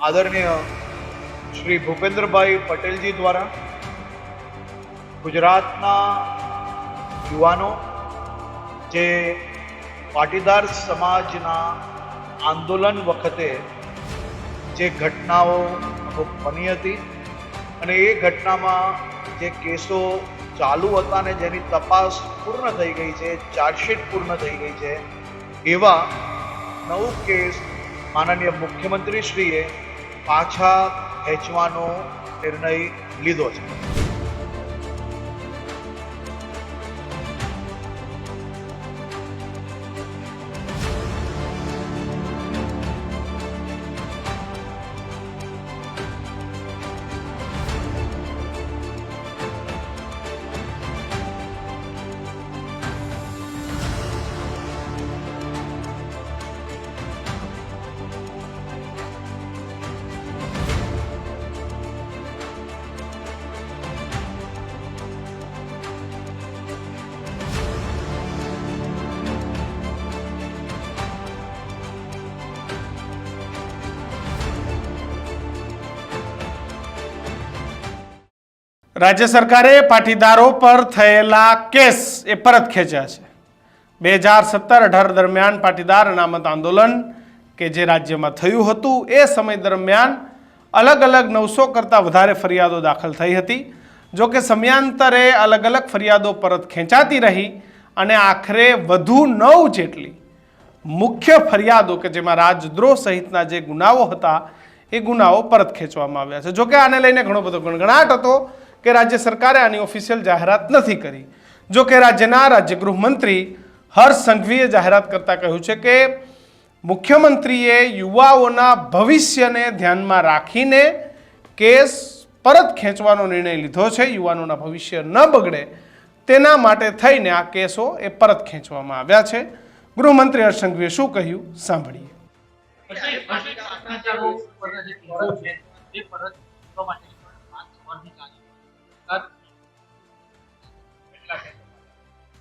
આદરણીય શ્રી ભૂપેન્દ્રભાઈ પટેલજી દ્વારા ગુજરાતના યુવાનો જે પાટીદાર સમાજના આંદોલન વખતે જે ઘટનાઓ અમુક બની હતી અને એ ઘટનામાં જે કેસો ચાલુ હતા ને જેની તપાસ પૂર્ણ થઈ ગઈ છે ચાર્જશીટ પૂર્ણ થઈ ગઈ છે, એવા નવ કેસ માનનીય મુખ્યમંત્રીશ્રીએ પાછા ખેંચવાનો નિર્ણય લીધો છે. રાજ્ય સરકારે પાટીદારો પર થયેલા કેસ એ પરત ખેંચ્યા છે. બે હજાર સત્તર અઢાર દરમિયાન પાટીદાર અનામત આંદોલન કે જે રાજ્યમાં થયું હતું, એ સમય દરમિયાન અલગ અલગ નવસો કરતાં વધારે ફરિયાદો દાખલ થઈ હતી. જો કે સમયાંતરે અલગ અલગ ફરિયાદો પરત ખેંચાતી રહી અને આખરે વધુ નવ જેટલી મુખ્ય ફરિયાદો કે જેમાં રાજદ્રોહ સહિતના જે ગુનાઓ હતા, એ ગુનાઓ પરત ખેંચવામાં આવ્યા છે. જોકે આને લઈને ઘણો બધો ગણગણાટ હતો. કે રાજ્ય સરકારે આની ઓફિશિયલ જાહેરાત નથી કરી. જો કે રાજ્યના રાજ્ય ગૃહમંત્રી હર્ષ સંઘવીએ જાહેરાત કરતાં કહ્યું છે કે મુખ્યમંત્રીએ યુવાઓના ભવિષ્યને ધ્યાનમાં રાખીને કેસ પરત ખેંચવાનો નિર્ણય લીધો છે, યુવાનોના ભવિષ્ય ન બગડે તેના માટે થઈને આ કેસો એ પરત ખેંચવામાં આવ્યા છે. ગૃહમંત્રી હર્ષ સંઘવીએ શું કહ્યું? સાંભળીએ.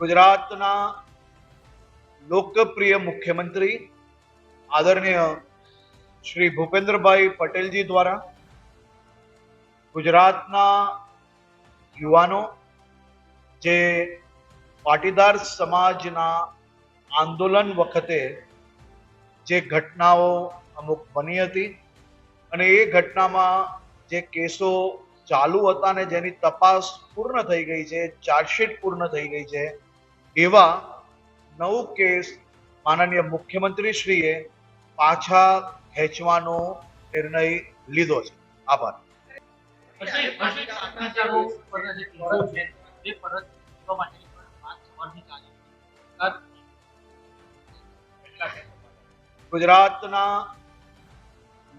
ગુજરાતના લોકપ્રિય મુખ્યમંત્રી આદરણીય શ્રી ભૂપેન્દ્રભાઈ પટેલજી દ્વારા ગુજરાતના યુવાનો, જે પાટીદાર સમાજના આંદોલન વખતે જે ઘટનાઓ અમુક બની હતી અને એ ઘટનામાં જે કેસો ચાલુ હતા ને જેની તપાસ પૂર્ણ થઈ ગઈ છે, ચાર્જશીટ પૂર્ણ થઈ ગઈ છે એવા નવ કેસ માનનીય મુખ્યમંત્રી શ્રીએ પાછા ખેંચવાનો નિર્ણય લીધો છે. આભાર. ગુજરાતના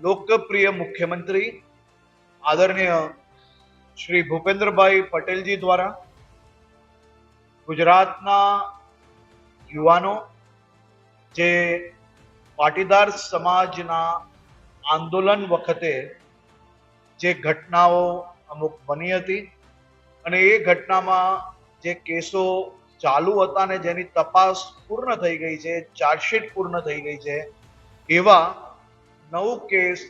લોકપ્રિય મુખ્યમંત્રી આદરણીય શ્રી ભૂપેન્દ્રભાઈ પટેલજી દ્વારા ગુજરાતના યુવાનો જે પાટીદાર સમાજના આંદોલન વખતે જે ઘટનાઓ અમુક બની હતી અને એ ઘટનામાં જે કેસો ચાલુ હતા ને જેની તપાસ પૂર્ણ થઈ ગઈ છે, ચાર્જશીટ પૂર્ણ થઈ ગઈ છે, એવા નવ કેસ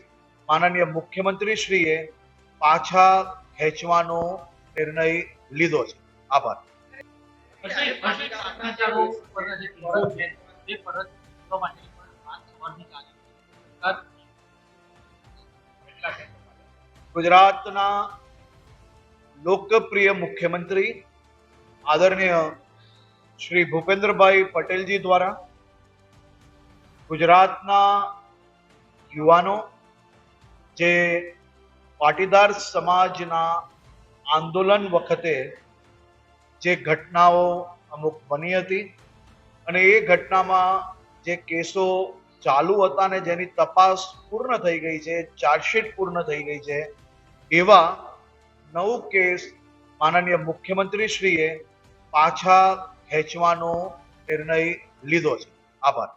માનનીય મુખ્યમંત્રીશ્રીએ પાછા ખેંચવાનો નિર્ણય લીધો છે. આભાર. ગુજરાતના લોકપ્રિય મુખ્યમંત્રી આદરણીય શ્રી ભૂપેન્દ્રભાઈ પટેલજી દ્વારા ગુજરાતના યુવાનો જે પાટીદાર સમાજના આંદોલન વખતે જે ઘટનાઓ અમુક બની હતી અને એ ઘટનામાં જે કેસો ચાલુ હતા ને જેની તપાસ પૂર્ણ થઈ ગઈ છે ચાર્જશીટ પૂર્ણ થઈ ગઈ છે, એવા નવ કેસ માનનીય મુખ્યમંત્રીશ્રીએ પાછા ખેંચવાનો નિર્ણય લીધો છે. આભાર.